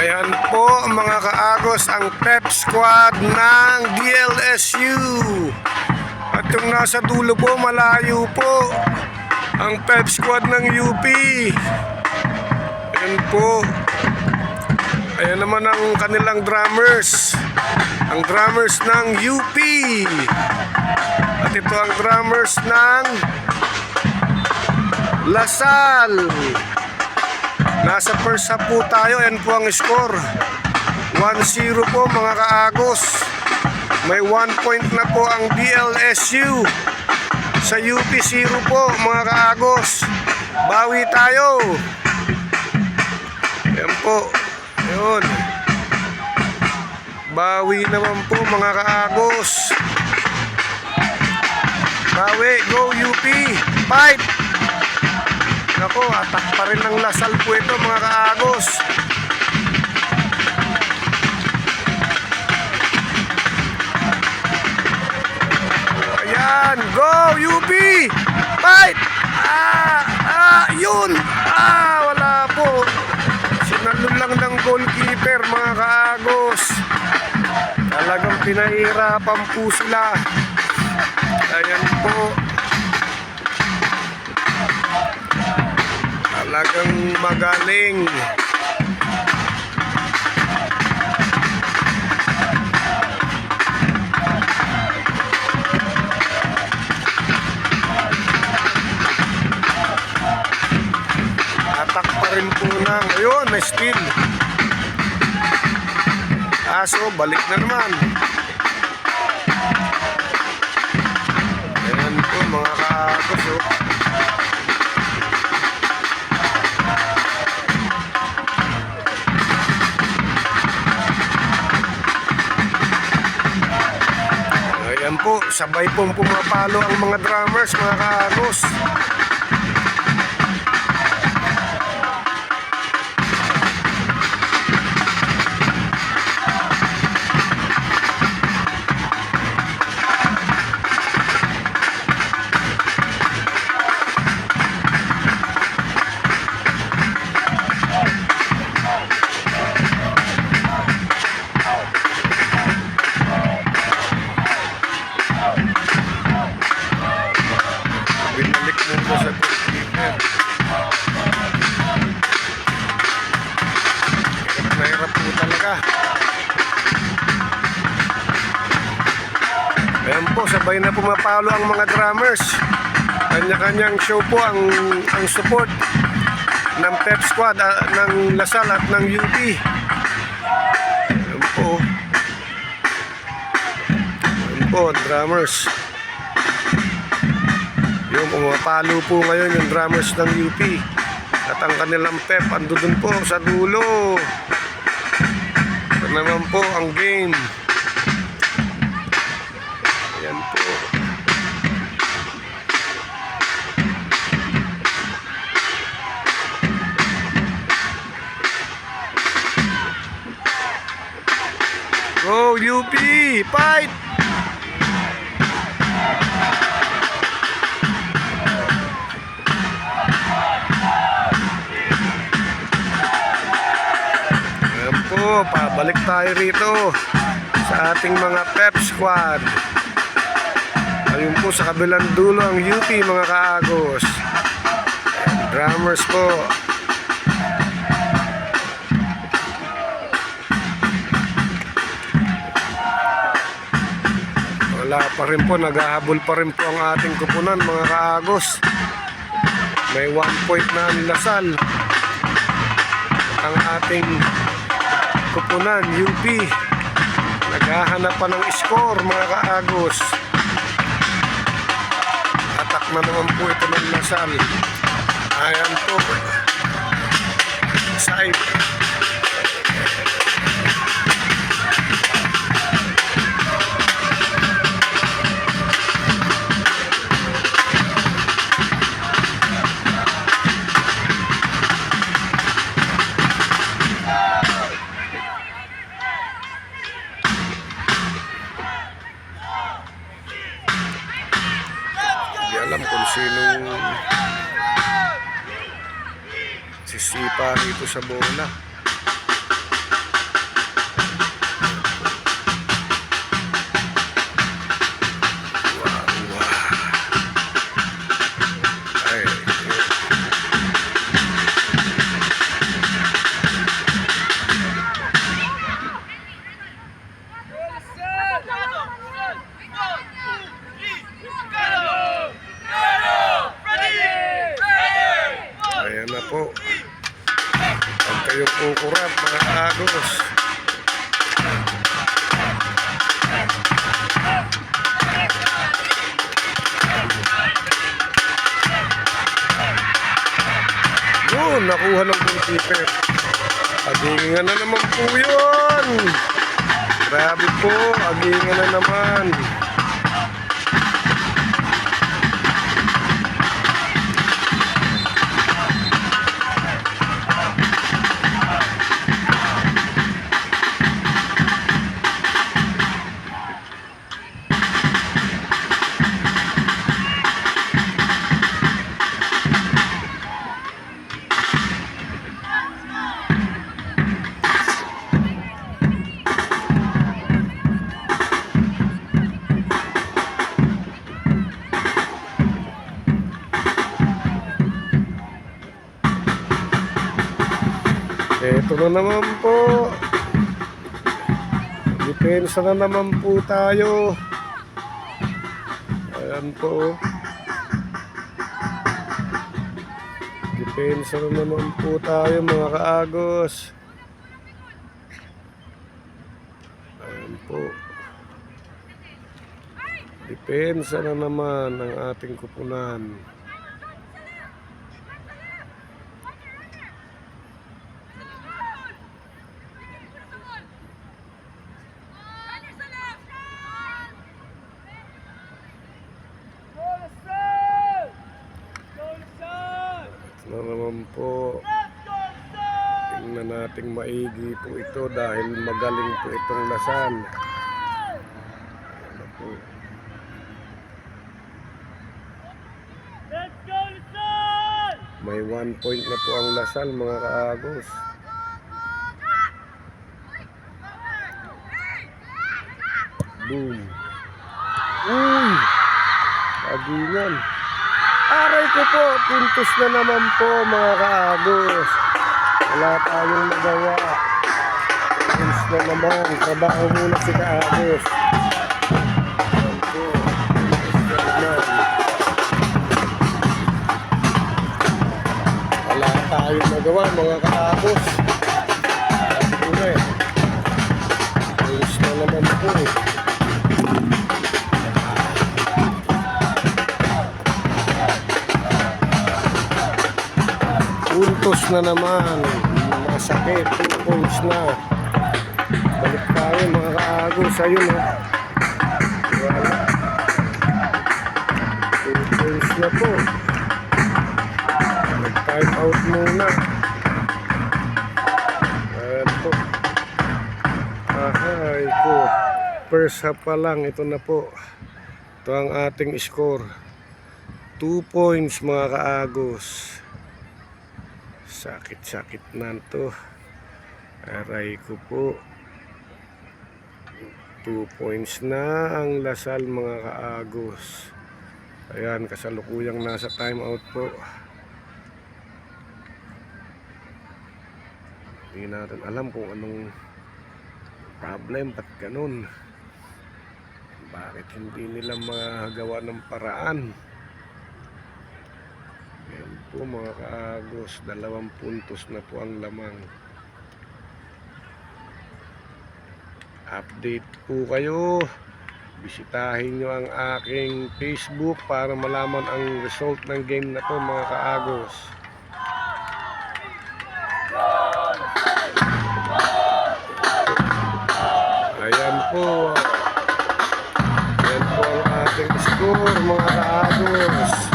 Ayan po mga kaagos ang pep squad ng DLSU. At yung nasa dulo po malayo po ang pep squad ng UP. Ayan po. Ayan naman ang kanilang drummers. Ang drummers ng UP. At ito ang drummers ng Lasal. Nasa first half po tayo. Yan po ang score. 1-0 po mga kaagos. May 1 point na po ang DLSU. Sa UP 0 po mga kaagos. Bawi tayo. Yan po. Yun. Bawi naman po mga kaagos. Bawi. Go UP. Fight. Nako, atak pa rin ng Lasal po ito mga kaagos. Ayan, go UP! Fight! Ah, ah, yun! Ah, wala po. Sinalun lang ng goalkeeper mga kaagos. Talagang pinahirapan po sila. Ayan po. Talagang magaling. Atak pa rin po ng, ayun, may steal. Aso, balik na naman. Ayan po mga kakos, sabay pong pumapalo ang mga drummers, mga kaagos. Talaga. Ayan po, sabay na pumapalo ang mga drummers. Kanya-kanyang show po ang, ang support ng Pep Squad, ah, ng Lasal at ng UP. Ayan po. Ayan po, drummers. Yung pumapalo po ngayon yung drummers ng UP. At ang kanilang pep ando dun po sa dulo. Naman po ang game. Ayan po. Go UP! Fight! Po, pabalik tayo rito sa ating mga pep squad. Ayun po sa kabilang dulo ang UP mga kaagos. Drummers po. Wala pa rin po, naghahabol pa rin po ang ating kupunan mga kaagos. May one point na ang Lasal ang ating kupunan, UP. Naghahanap pa ng score, mga kaagos. Atak na naman po ito ng Lasal. Ayan po. Side. Sisipa rito sa bola. Nakuha ng goalkeeper. Agingan na naman po yun. Grabe po, agingan na naman. Ito na naman po. Depensa na naman po tayo. Ayan po. Depensa na naman po tayo mga kaagos. Ayan po. Depensa na naman ng ating kupunan. Ito na naman po. Tingnan natin maigi po ito dahil magaling po itong lasal. Ano po. May one point na po ang lasal mga kaagos. Boom. Uy! Agingan. Aray ko po, puntos na naman po mga kaagos. Wala tayong magawa. Puntos na naman. Trabaho muna si kaagos. Wala tayong magawa mga kaagos. Ayos na naman po eh. Puntos na naman. Masakit. Points na. Balik tayo mga kaagos. Ayun oh. Wala. Points na po. Mag-time out muna. Ayan po. Ahay po. First half pa lang. Ito na po. Ito ang ating score. 2 points mga kaagos. Sakit-sakit na to. Aray ko po. 2 points na ang lasal mga kaagos. Ayan, kasalukuyang nasa timeout po. Hindi natin alam kung anong problem, ba't ganun. Bakit hindi nila magawa ng paraan? Po mga kaagos, dalawang puntos na po ang lamang. Update po kayo. Bisitahin nyo ang aking Facebook para malaman ang result ng game na to mga kaagos. Ayan po. Ayan po ang ating score mga kaagos.